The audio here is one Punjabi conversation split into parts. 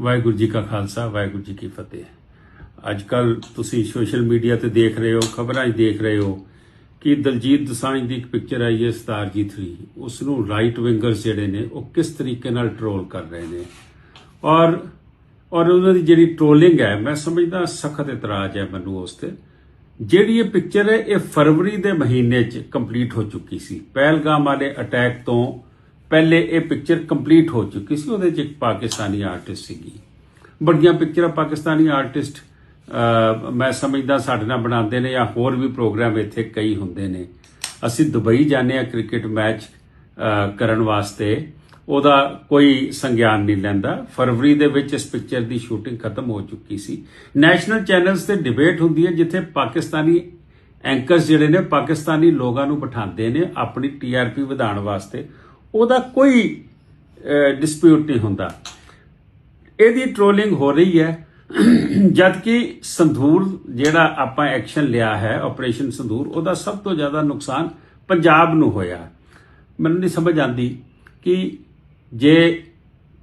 ਵਾਹਿਗੁਰੂ ਜੀ ਕਾ ਖਾਲਸਾ, ਵਾਹਿਗੁਰੂ ਜੀ ਕੀ ਫਤਿਹ। ਅੱਜ ਕੱਲ ਤੁਸੀਂ ਸੋਸ਼ਲ ਮੀਡੀਆ ਤੇ ਦੇਖ ਰਹੇ ਹੋ, ਖਬਰਾਂ 'ਚ ਦੇਖ ਰਹੇ ਹੋ ਕਿ ਦਲਜੀਤ ਦਸਾਂਝ ਦੀ ਇੱਕ ਪਿਕਚਰ ਆਈ ਹੈ ਸਤਾਰਜੀ 3 ਉਸ ਨੂੰ ਰਾਈਟ ਵਿੰਗਰਸ ਜਿਹੜੇ ਨੇ, ਉਹ ਕਿਸ ਤਰੀਕੇ ਨਾਲ ਟਰੋਲ ਕਰ ਰਹੇ ਨੇ? ਔਰ ਔਰ ਉਹਨਾਂ ਦੀ ਜਿਹੜੀ ਟ੍ਰੋਲਿੰਗ ਹੈ, ਮੈਂ ਸਮਝਦਾ ਸਖਤ ਇਤਰਾਜ਼ ਹੈ ਮੈਨੂੰ ਉਸ ਤੇ। ਜਿਹੜੀ ਇਹ ਪਿਕਚਰ ਹੈ, ਇਹ ਫਰਵਰੀ ਦੇ ਮਹੀਨੇ 'ਚ ਕੰਪਲੀਟ ਹੋ ਚੁੱਕੀ ਸੀ। ਪਹਿਲਗਾਮ ਵਾਲੇ ਅਟੈਕ ਤੋਂ ਪਹਿਲੇ ਇਹ ਪਿਕਚਰ ਕੰਪਲੀਟ ਹੋ ਚੁੱਕੀ ਸੀ, ਉਹਦੇ 'ਚ ਇੱਕ ਪਾਕਿਸਤਾਨੀ ਆਰਟਿਸਟ ਸੀਗੀ। ਬੜੀਆਂ ਪਿਕਚਰਾਂ ਪਾਕਿਸਤਾਨੀ ਆਰਟਿਸਟ ਮੈਂ ਸਮਝਦਾ ਸਾਡੇ ਨਾਲ ਬਣਾਉਂਦੇ ਨੇ ਜਾਂ ਹੋਰ ਵੀ ਪ੍ਰੋਗਰਾਮ ਇੱਥੇ ਕਈ ਹੁੰਦੇ ਨੇ। ਅਸੀਂ ਦੁਬਈ ਜਾਂਦੇ ਆ ਕ੍ਰਿਕਟ ਮੈਚ ਕਰਨ ਵਾਸਤੇ। ਉਹਦਾ ਕੋਈ ਸੰਗਿਆਨ ਨਹੀਂ ਲੈਂਦਾ। ਫਰਵਰੀ ਦੇ ਵਿੱਚ ਇਸ ਪਿਕਚਰ ਦੀ ਸ਼ੂਟਿੰਗ ਖਤਮ ਹੋ ਚੁੱਕੀ ਸੀ। ਨੈਸ਼ਨਲ ਚੈਨਲਸ ਤੇ ਡਿਬੇਟ ਹੁੰਦੀ ਹੈ, ਜਿੱਥੇ ਪਾਕਿਸਤਾਨੀ ਐਂਕਰਸ ਜਿਹੜੇ ਨੇ, ਪਾਕਿਸਤਾਨੀ ਲੋਕਾਂ ਨੂੰ ਬਿਠਾਉਂਦੇ ਨੇ ਆਪਣੀ ਟੀਆਰਪੀ ਵਧਾਉਣ ਵਾਸਤੇ। ਉਹਦਾ ਕੋਈ ਡਿਸਪਿਊਟ ਨਹੀਂ ਹੁੰਦਾ। ਇਹਦੀ ਟ੍ਰੋਲਿੰਗ ਹੋ ਰਹੀ ਹੈ। ਜਦਕਿ ਸੰਧੂਰ ਜਿਹੜਾ ਆਪਾਂ ਐਕਸ਼ਨ ਲਿਆ ਹੈ ਆਪਰੇਸ਼ਨ ਸੰਧੂਰ, ਉਹਦਾ ਸਭ ਤੋਂ ਜ਼ਿਆਦਾ ਨੁਕਸਾਨ ਪੰਜਾਬ ਨੂੰ ਹੋਇਆ। ਮੈਨੂੰ ਨਹੀਂ ਸਮਝ ਆਂਦੀ ਕਿ ਜੇ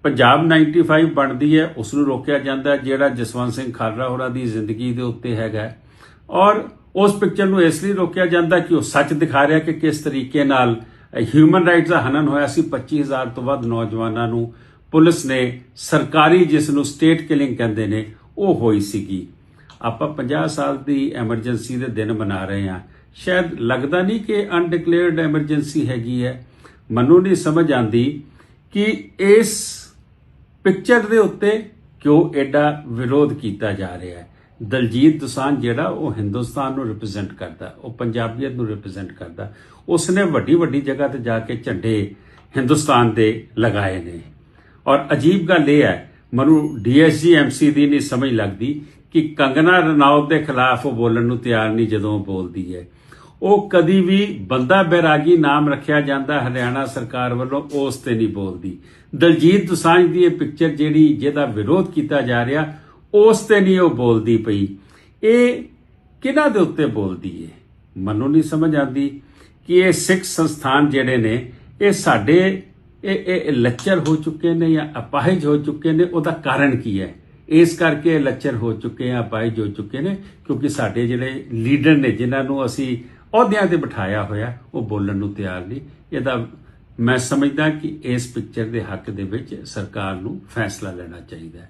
ਪੰਜਾਬ 95 ਬਣਦੀ ਹੈ ਉਸ ਨੂੰ ਰੋਕਿਆ ਜਾਂਦਾ, ਜਿਹੜਾ ਜਸਵੰਤ ਸਿੰਘ ਖਾਲੜਾ ਹੋਰਾਂ ਦੀ ਜ਼ਿੰਦਗੀ ਦੇ ਉੱਤੇ ਹੈਗਾ। ਔਰ ਉਸ ਪਿਕਚਰ ਨੂੰ ਇਸ ਲਈ ਰੋਕਿਆ ਜਾਂਦਾ ਕਿ ਉਹ ਸੱਚ ਦਿਖਾ ਰਿਹਾ ਕਿ ਕਿਸ ਤਰੀਕੇ ਨਾਲ ਹਿਊਮਨ ਰਾਈਟਸ ਦਾ ਹਨਨ ਹੋਇਆ ਸੀ। 25000 ਤੋਂ ਵੱਧ ਨੌਜਵਾਨਾਂ ਨੂੰ ਪੁਲਿਸ ਨੇ ਸਰਕਾਰੀ, ਜਿਸ ਨੂੰ ਸਟੇਟ ਕਿਲਿੰਗ ਕਹਿੰਦੇ ਨੇ, ਉਹ ਹੋਈ ਸੀਗੀ। ਆਪਾਂ 50 ਸਾਲ ਦੀ ਐਮਰਜੈਂਸੀ ਦੇ ਦਿਨ ਮਨਾ ਰਹੇ ਹਾਂ। ਸ਼ਾਇਦ ਲੱਗਦਾ ਨਹੀਂ ਕਿ ਅਨਡਿਕਲੇਅਰਡ ਐਮਰਜੈਂਸੀ ਹੈਗੀ ਹੈ। ਮੈਨੂੰ ਨਹੀਂ ਸਮਝ ਆਂਦੀ ਕਿ ਇਸ ਪਿਕਚਰ ਦੇ ਉੱਤੇ ਕਿਉਂ ਐਡਾ ਵਿਰੋਧ ਕੀਤਾ ਜਾ ਰਿਹਾ ਹੈ। ਦਲਜੀਤ ਦੋਸਾਂਝ ਜਿਹੜਾ ਉਹ ਹਿੰਦੁਸਤਾਨ ਨੂੰ ਰਿਪਰੈਜ਼ੈਂਟ ਕਰਦਾ, ਉਹ ਪੰਜਾਬੀਅਤ ਨੂੰ ਰਿਪਰੈਜ਼ੈਂਟ ਕਰਦਾ, ਉਸਨੇ ਵੱਡੀ ਵੱਡੀ ਜਗ੍ਹਾ ਤੇ ਜਾ ਕੇ ਝੰਡੇ ਹਿੰਦੁਸਤਾਨ ਦੇ ਲਗਾਏ ਨੇ। ਔਰ ਅਜੀਬ ਗੱਲ ਇਹ ਹੈ, ਮੈਨੂੰ ਡੀਐਸਜੀ ਐਮਸੀ ਦੀ ਨਹੀਂ ਸਮਝ ਲੱਗਦੀ ਕਿ ਕੰਗਨਾ ਰਣੌਤ ਦੇ ਖਿਲਾਫ ਉਹ ਬੋਲਣ ਨੂੰ ਤਿਆਰ ਨਹੀਂ ਜਦੋਂ ਉਹ ਬੋਲਦੀ ਹੈ। ਉਹ ਕਦੀ ਵੀ ਬੰਦਾ ਬੈਰਾਗੀ ਨਾਮ ਰੱਖਿਆ ਜਾਂਦਾ ਹਰਿਆਣਾ ਸਰਕਾਰ ਵੱਲੋਂ ਉਸ ਤੇ ਨਹੀਂ ਬੋਲਦੀ। ਦਲਜੀਤ ਦੁਸਾਂਝ ਦੀ ਇਹ ਪਿਕਚਰ ਜਿਹੜੀ ਜਿਹਦਾ ਵਿਰੋਧ ਕੀਤਾ ਜਾ ਰਿਹਾ ਉਸ ਤੇ ਨਹੀਂ ਉਹ ਬੋਲਦੀ ਪਈ। ਇਹ ਕਿਹਨਾਂ ਦੇ ਉੱਤੇ ਬੋਲਦੀ ਏ? ਮੈਨੂੰ ਨਹੀਂ ਸਮਝ ਆਉਂਦੀ ਕਿ ਇਹ ਸਿੱਖ ਸੰਸਥਾਨ ਜਿਹੜੇ ਨੇ, ਇਹ ਸਾਡੇ, ਇਹ ਇਹ ਲੱਚਰ ਹੋ ਚੁੱਕੇ ਨੇ ਜਾਂ ਅਪਾਹਿਜ ਹੋ ਚੁੱਕੇ ਨੇ, ਉਹਦਾ ਕਾਰਨ ਕੀ ਹੈ? ਇਸ ਕਰਕੇ ਇਹ ਲੱਚਰ ਹੋ ਚੁੱਕੇ ਆ, ਅਪਾਹਿਜ ਹੋ ਚੁੱਕੇ ਨੇ, ਕਿਉਂਕਿ ਸਾਡੇ ਜਿਹੜੇ ਲੀਡਰ ਨੇ, ਜਿਨ੍ਹਾਂ ਨੂੰ ਅਸੀਂ ਅਹੁਦਿਆਂ ਤੇ ਬਿਠਾਇਆ ਹੋਇਆ, ਉਹ ਬੋਲਣ ਨੂੰ ਤਿਆਰ ਨਹੀਂ। ਇਹਦਾ ਮੈਂ ਸਮਝਦਾ ਕਿ ਇਸ ਪਿਕਚਰ ਦੇ ਹੱਕ ਦੇ ਵਿੱਚ ਸਰਕਾਰ ਨੂੰ ਫੈਸਲਾ ਲੈਣਾ ਚਾਹੀਦਾ ਹੈ।